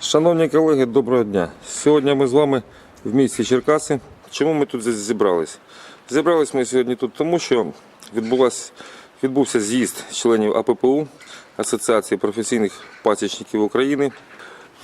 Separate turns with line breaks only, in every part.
Шановні колеги, доброго дня. Сьогодні ми з вами в місті Черкаси. Чому ми тут зібрались? Зібрались ми сьогодні тут тому, що відбувся з'їзд членів АППУ Асоціації професійних пасічників України.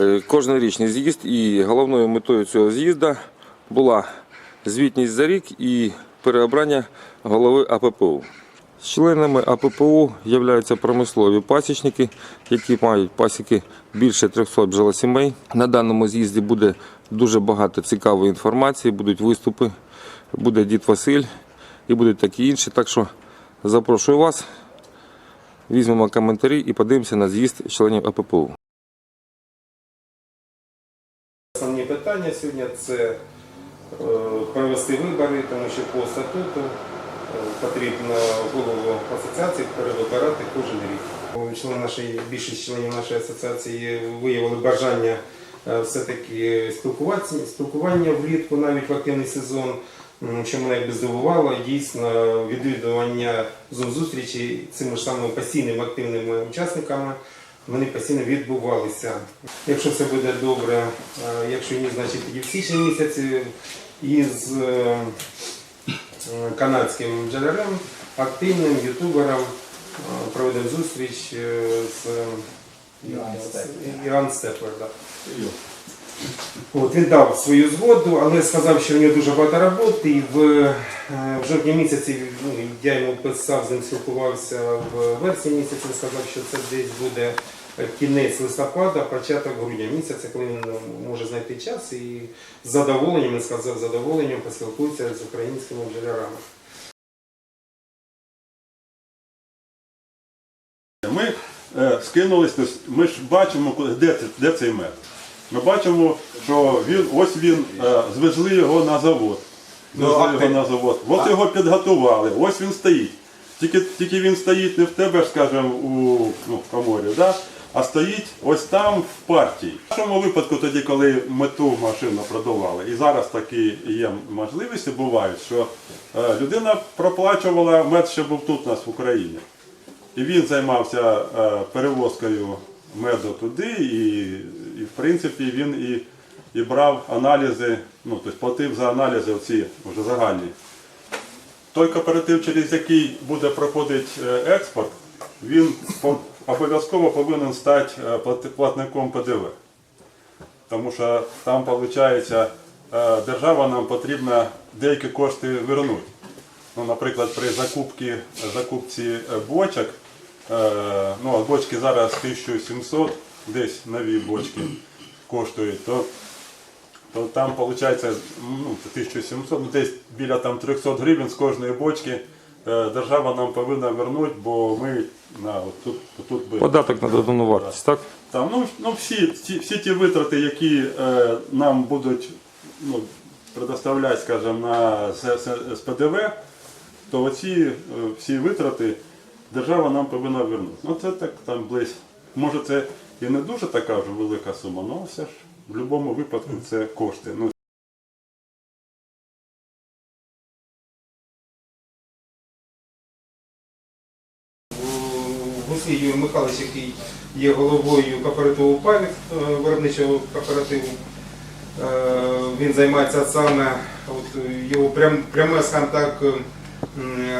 Е, Кожнорічний з'їзд і головною метою цього з'їзду була звітність за рік і переобрання голови АППУ. Членами АППУ являються промислові пасічники, які мають пасіки більше 300 бджолосімей. На даному з'їзді буде дуже багато цікавої інформації, будуть виступи, буде дід Василь і будуть такі інші. Так що запрошую вас, візьмемо коментарі і подивимося на з'їзд членів АППУ.
Основні питання сьогодні це е, провести вибори, тому що по статуту потрібно голову асоціації перевибирати кожен рік. Члени нашої, більшість членів нашої асоціації виявили бажання е, все-таки спілкуватися, спілкування влітку, навіть в активний сезон, що мене якби здивувало, дійсно відвідування зустрічі цими ж самими постійними активними учасниками вони постійно відбувалися. Якщо все буде добре, е, якщо ні, значить тоді в січні місяці із е, канадським джерелем, активним ютубером е, проведемо зустріч е, з Іоанн Степлер. От, він дав свою згоду, але сказав, що в нього дуже багато роботи. І в, е, в жовтні місяці ну, я йому писав, з ним спілкувався в вересні місяці. Сказав, що це десь буде кінець листопада, початок грудня місяця, коли він ну, може знайти час і з задоволенням, він сказав, з задоволенням поспілкується з українськими бджолярами.
Ми е, скинулись, тобто ми ж бачимо, де, де цей мед. Ми бачимо, що він, ось він, е, звезли його на завод. Звезли
Ну,
його на завод. Ось його підготували, ось він стоїть. Тільки, тільки він стоїть не в тебе, скажімо, у ну, в коморі, да? А стоїть ось там в партії. В нашому випадку, тоді, коли мету машину продавали, і зараз такі є можливості бувають, що е, людина проплачувала мед, що був тут у нас в Україні. І він займався е, перевозкою меду туди, і, і в принципі він і, і брав аналізи, ну тобто платив за аналізи оці вже загальні. Той кооператив, через який буде проходити е, експорт, він обов'язково повинен стати е, платником ПДВ. Тому що там, виходить, е, держава нам потрібно деякі кошти вернути. Ну, наприклад, при закупці, закупці е, бочок, ну, а бочки зараз 1700, десь нові бочки коштують, то, то там виходить ну, 1700, ну, десь біля там, 300 гривень з кожної бочки держава нам повинна вернути, бо ми на, от тут, тут би.
Податок на додану вартість, так?
Там, ну, ну всі, всі, всі ті витрати, які е, нам будуть ну, предоставляти, скажімо, на з, з, з ПДВ, то оці е, всі витрати держава нам повинна вернути. Ну це так там близько. Може це і не дуже така вже велика сума, але все ж в будь-якому випадку це кошти. Ну,
Юрій Михайлович, який є головою кооперативу «Павік», е, виробничого кооперативу. Е, Він займається саме от, його прям, пряме так,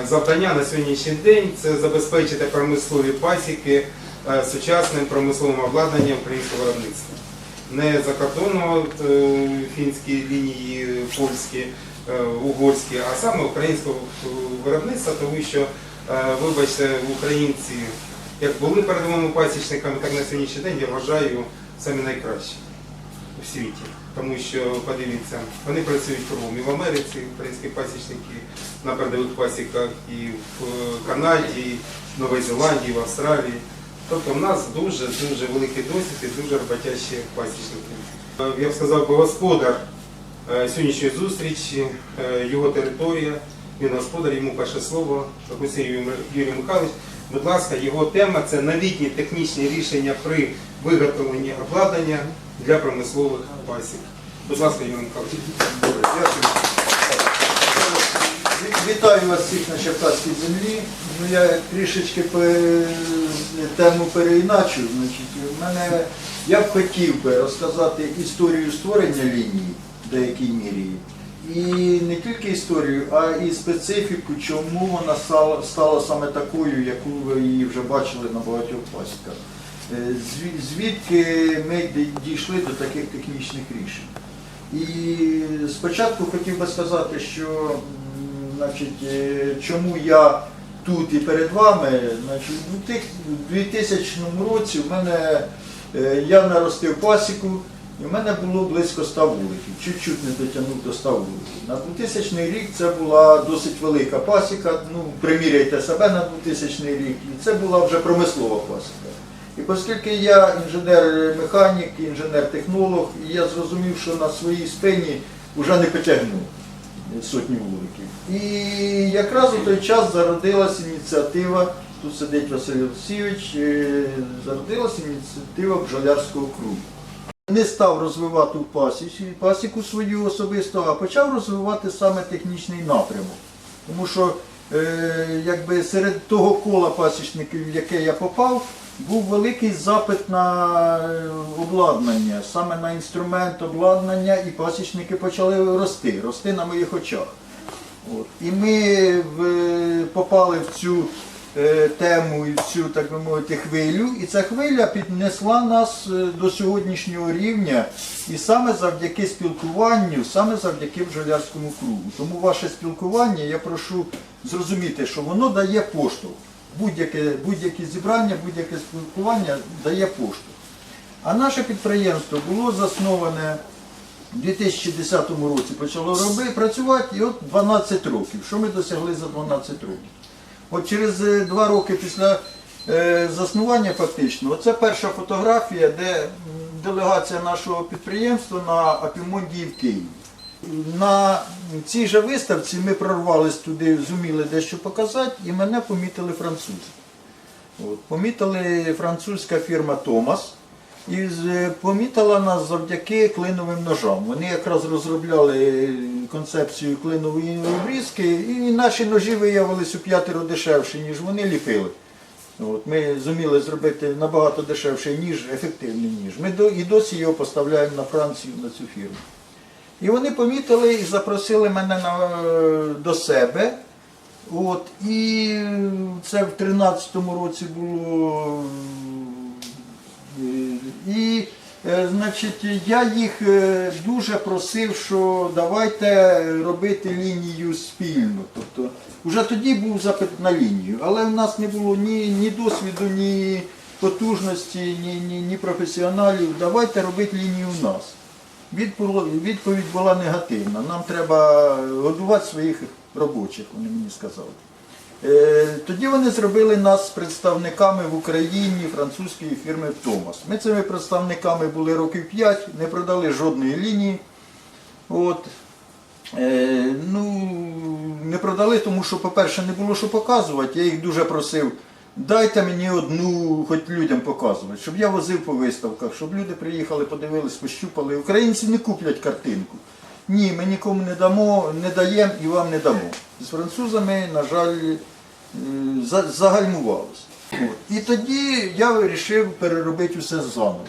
завдання на сьогоднішній день це забезпечити промислові пасіки е, сучасним промисловим обладнанням українського виробництва. Не закордонного от, е, фінські лінії, польські, угорські, а саме українського виробництва, тому що, вибачте, українці як були передовими пасічниками, так на сьогоднішній день я вважаю самі найкращі у світі. Тому що подивіться, вони працюють кругом і в Америці, українські пасічники на передових пасіках, і в е, Канаді, і в Новій Зеландії, і в Австралії. Тобто в нас дуже дуже великий досвід і дуже роботящі пасічники. Е, Я б сказав, би господар е, сьогоднішньої зустрічі, його територія, він господар, йому перше слово, Юрій Михайлович. Будь ласка, його тема це новітні технічні рішення при виготовленні обладнання для промислових пасік. Будь ласка, Юрій Михайлович.
Вітаю вас всіх на Черкаській землі. Ну, я трішечки тему переіначу. Значить, мене Я б хотів би розказати історію створення лінії в деякій мірі. І не тільки історію, а і специфіку, чому вона стала, саме такою, яку ви її вже бачили на багатьох пасіках. Е, Звідки ми дійшли до таких технічних рішень. І спочатку хотів би сказати, що значить, е, чому я тут і перед вами, значить, у 2000 році в мене е, я наростив пасіку, і в мене було близько 100 вуликів, чуть-чуть не дотягнув до 100 вуликів. На 2000 рік це була досить велика пасіка, ну, приміряйте себе на 2000 рік, і це була вже промислова пасіка. І оскільки я інженер-механік, інженер-технолог, і я зрозумів, що на своїй спині вже не потягну сотні вуликів. І якраз у той час зародилась ініціатива, тут сидить Василь Олексійович, е, зародилась ініціатива бджолярського кругу. Не став розвивати пасіку, свою особисто, а почав розвивати саме технічний напрямок. Тому що е, якби серед того кола пасічників, в яке я попав, був великий запит на е, обладнання, саме на інструмент обладнання, і пасічники почали рости, рости на моїх очах. От. І ми в, попали в цю тему і в цю, так би мовити, хвилю. І ця хвиля піднесла нас е, до сьогоднішнього рівня. І саме завдяки спілкуванню, саме завдяки бджолярському кругу. Тому ваше спілкування я прошу зрозуміти, що воно дає поштовх. Будь-яке будь-яке зібрання, будь-яке спілкування дає поштовх. А наше підприємство було засноване у 2010 році почало робити, працювати, і от 12 років. Що ми досягли за 12 років? От через е, два роки після е, заснування фактично, оце перша фотографія, де делегація нашого підприємства на Апімондії в Києві. На цій же виставці ми прорвались туди, зуміли дещо показати, і мене помітили французи. От, помітили французька фірма Томас і помітила нас завдяки клиновим ножам. Вони якраз розробляли концепцію клинової обрізки, і наші ножі виявилися у п'ятеро дешевші, ніж вони ліпили. От, ми зуміли зробити набагато дешевший ніж, ефективний ніж. Ми до, і досі його поставляємо на Францію, на цю фірму. І вони помітили і запросили мене на, до себе. От, і це в 13-му році було. Е, І, е, значить, я їх е, дуже просив, що давайте робити лінію спільно. Тобто, вже тоді був запит на лінію, але в нас не було ні, ні досвіду, ні потужності, ні, ні, ні професіоналів. Давайте робити лінію в нас. Відповідь була негативна. Нам треба годувати своїх робочих, вони мені сказали. Е, Тоді вони зробили нас представниками в Україні французької фірми Томас. Ми цими представниками були років 5, не продали жодної лінії. От. Е, ну, не продали, тому що, по-перше, не було що показувати. Я їх дуже просив, дайте мені одну, хоч людям показувати, щоб я возив по виставках, щоб люди приїхали, подивились, пощупали. Українці не куплять картинку. Ні, ми нікому не дамо, не даємо і вам не дамо. З французами, на жаль, загальмувалося. І тоді я вирішив переробити все заново.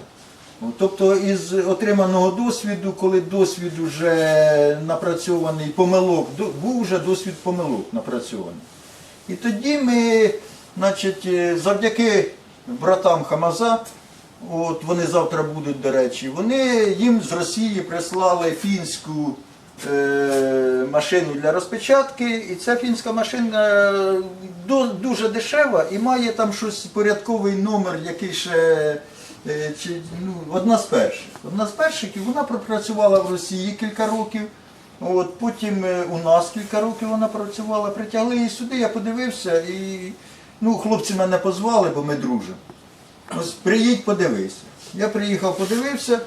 Тобто із отриманого досвіду, коли досвід вже напрацьований, помилок, був вже досвід помилок напрацьований. І тоді ми, значить, е, завдяки братам Хамаза, от вони завтра будуть, до речі, вони їм з Росії прислали фінську е, машину для розпечатки, і ця фінська машина е, дуже дешева і має там щось порядковий номер, який ще е, чи, ну, одна з перших. Одна з перших, і вона пропрацювала в Росії кілька років. От, потім е, у нас кілька років вона працювала, притягли її сюди, я подивився і ну, хлопці мене позвали, бо ми дружимо. Ось приїдь, подивися. Я приїхав, подивився,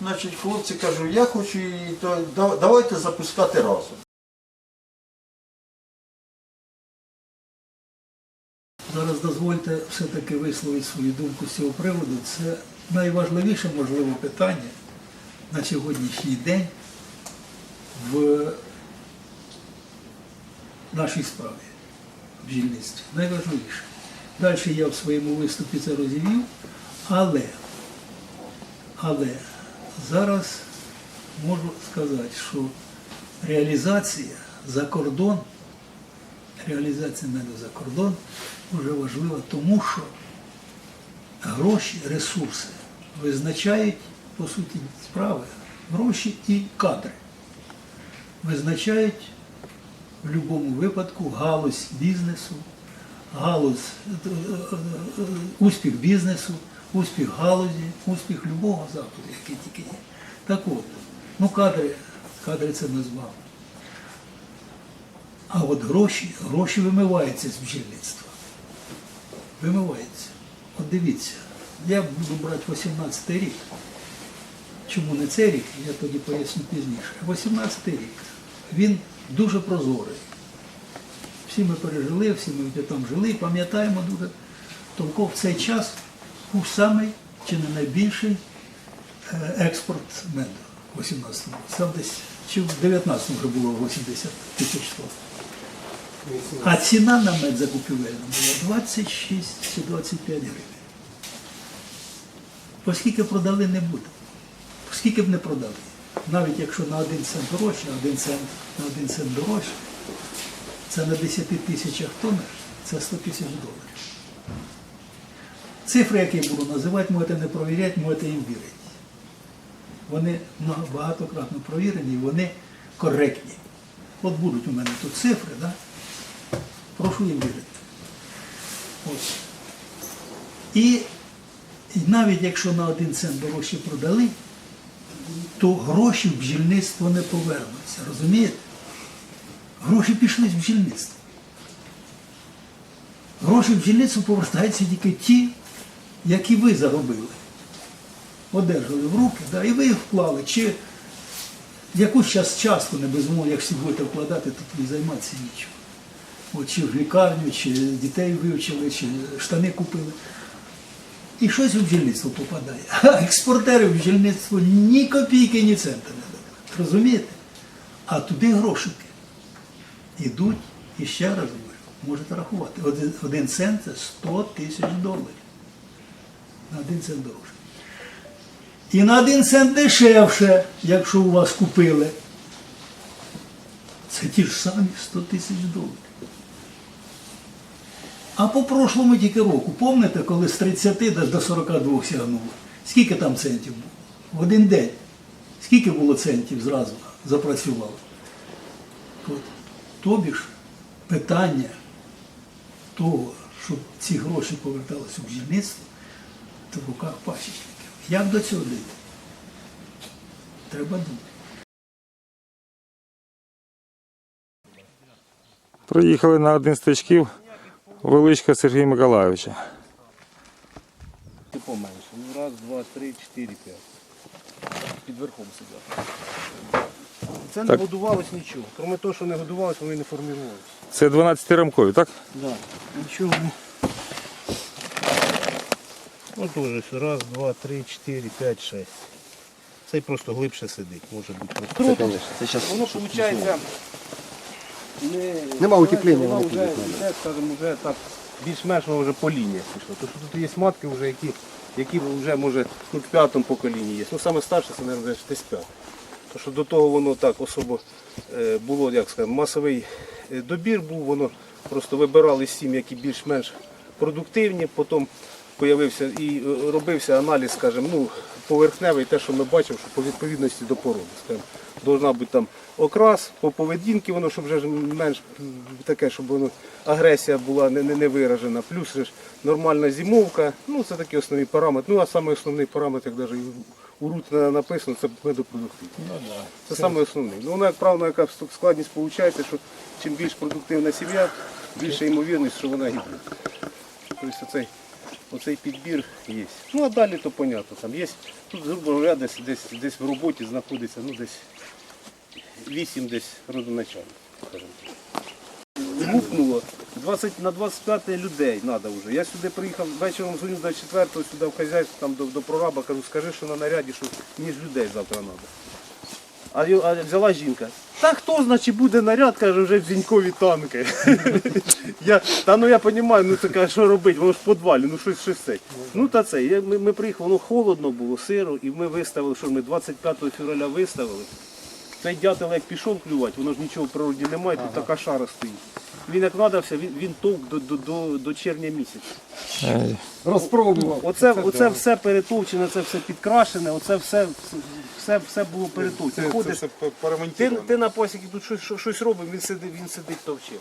значить, хлопці кажу, я хочу її, то давайте запускати разом.
Зараз дозвольте все-таки висловити свою думку з цього приводу. Це найважливіше можливе питання на сьогоднішній день в нашій справі в бджільництві. Найважливіше. Далі я в своєму виступі це розвів, але Але зараз можу сказати, що реалізація за кордон, реалізація меду за кордон дуже важлива, тому що гроші, ресурси визначають, по суті, справи, гроші і кадри. Визначають в будь-якому випадку галузь бізнесу, галузь, е, е, успіх бізнесу, успіх галузі, успіх любого заходу, який тільки є. Так от, ну кадри, кадри це вами. А от гроші, гроші вимиваються з бджільництва. Вимиваються. От дивіться, я буду брати 18 рік. Чому не цей рік, я тоді поясню пізніше. 18 рік. Він дуже прозорий. Всі ми пережили, всі ми там жили, пам'ятаємо дуже толково в цей час був самий чи не найбільший е, експорт меду в 18-му. Сам десь чи в 19-му вже було 80 тисяч тонн. А ціна на мед закупівельна була 26 чи 25 гривень. Оскільки продали не буде. Скільки б не продали. Навіть якщо на один цент дорожче, на один цент, на один цент дорожче, це на 10 тисячах тонн, це 100 тисяч доларів. Цифри, які я буду називати, можете не провіряти, можете їм вірити. Вони багатократно провірені вони коректні. От будуть у мене тут цифри, да? прошу їм вірити. Ось. І, навіть якщо на один цент дорожче продали, то гроші в бджільництво не повернуться. Розумієте? Гроші пішли з бджільництва. Гроші в бджільництво повертаються тільки ті, які ви заробили. Одержали в руки, да, і ви їх вклали. Чи якусь час частку не безумовно, якщо будете вкладати, тоді займатися нічого. От чи в лікарню, чи дітей вивчили, чи штани купили. І щось у бджільництво попадає. А експортери в бджільництво ні копійки, ні цента не дають. Розумієте? А туди грошики йдуть, і ще раз говорю, можете рахувати. Один, один цент це 100 тисяч доларів. На один цент дорожче. І на один цент дешевше, якщо у вас купили. Це ті ж самі 100 тисяч доларів. А по прошлому тільки року, пам'ятаєте, коли з 30 до- до 42 сягнуло? Скільки там центів було? В один день. Скільки було центів зразу запрацювало? Тобі ж питання того, щоб ці гроші поверталися у бджільництво, то в руках пасічників. Як до цього дійти? Треба думати.
Приїхали на один з тичків величка Сергія Миколайовича.
Ти поменше. Ну раз, два, три, чотири, п'ять. Під верхом сидять. Це не
Так.
годувалось нічого. Крім того, що не годувалось, вони не формувалися.
Це 12 рамкові, так?
Да. Нічого. не- Ну теж раз, два, три, чотири, п'ять, шесть. Цей просто глибше сидить, може бути просто. Це,
Це зараз
Воно виходить. Не,
Нема утеплення,
Воно
воно
вже,
піде.
скажімо, вже так більш-менш воно вже по лініях пішло. Тому що тут є матки, вже, які, які вже може ну, в п'ятому поколінні є. Ну саме старше це, мабуть, вже десь п'яте. Тому що до того воно так особо е, було, як сказати, масовий е, добір був, воно просто вибирали сім'ї, які більш-менш продуктивні, потім появився і е, робився аналіз, скажімо, ну, поверхневий, те, що ми бачимо, що по відповідності до породи. Скажімо, должна бути там окрас, по поведінки воно, щоб вже менш таке, щоб воно агресія була не, не, не виражена. Плюс ж нормальна зимовка, ну це такі основні параметри. Ну а саме основний параметр, як навіть у рут написано, це медопродуктивність. Це саме основний. Ну, воно, як правило, яка складність виходить, що чим більш продуктивна сім'я, більша ймовірність, що вона гібне. Тобто оцей, оцей підбір є. Ну а далі то понятно. Там є, тут, грубо говоря, десь, десь, десь в роботі знаходиться ну, десь 8 десь родоначальників. Скажімо 20, на 25 людей треба вже. Я сюди приїхав вечором дзвоню до 4 сюди в хазяйство, там до, до прораба, кажу, скажи, що на наряді, що ніж людей завтра треба. А, а взяла жінка. Та хто, значить, буде наряд, каже, вже в зінькові танки. я, та ну я розумію, ну каже, що робити, воно ж в підвалі, ну щось щось це. Ну та це, я, ми, ми приїхали, воно холодно було, сиро, і ми виставили, що ми 25 февраля виставили. Цей дятел як пішов клювати, воно ж нічого в природі немає, тут така шара стоїть. Він як надався, він, він товк до, до, до, до червня місяця.
Розпробував.
Оце, оце все перетовчене, це все підкрашене, оце все, все, все було перетовчене.
Це, це
Ходиш,
все
ти, ти на посіки тут щось, щось- робив, він сидить, він сидить товче.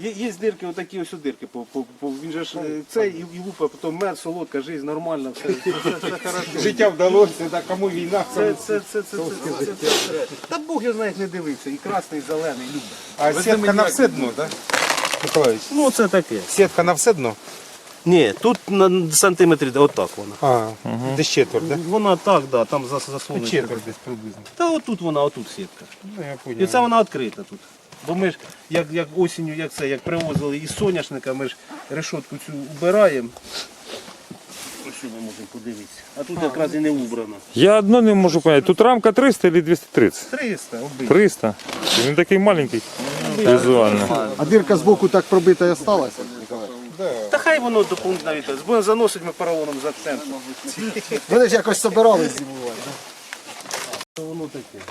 Є, є дирки, отакі ось дирки. По, по, по, він же ж е, це і, і лупа, потім мед, солодка, жизнь, нормально, все. Це,
Життя вдалося, да, кому війна,
це,
це,
це, це, це, це, це, це. Та Бог його знає, не дивиться. І красний, і зелений, любить.
А
Візьми
сітка на все дно, так? Миколаївич,
Ну це таке.
сітка на все дно?
Ні, тут на сантиметрі отак вона.
А, десь четверть, да?
Вона так, да, там зас- Ну.
Четверть десь приблизно.
Та отут вона, отут сітка.
Ну, я
І це вона відкрита тут. Бо ми ж як, як осінню, як це, як привозили із соняшника, ми ж решетку цю убираємо. Ось що ми можемо подивитися. А тут якраз і не убрано.
Я одно не можу зрозуміти, тут рамка 300 чи 230?
300 оббито.
300. Він такий маленький візуально.
А дирка збоку так пробита і осталася?
Та хай воно доповнить навіть. Будемо заносити ми поролоном за центр.
Вони ж якось собирались зимувати.
Воно таке.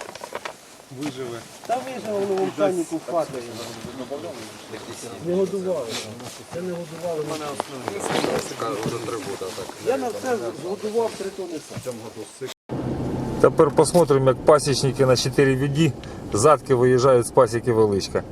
Виживе.
Та виживе воно в хватає. Не годували. Це не годували Я на це годував три тони.
Тепер посмотримо, як пасічники на 4 віді задки виїжджають з пасіки величка.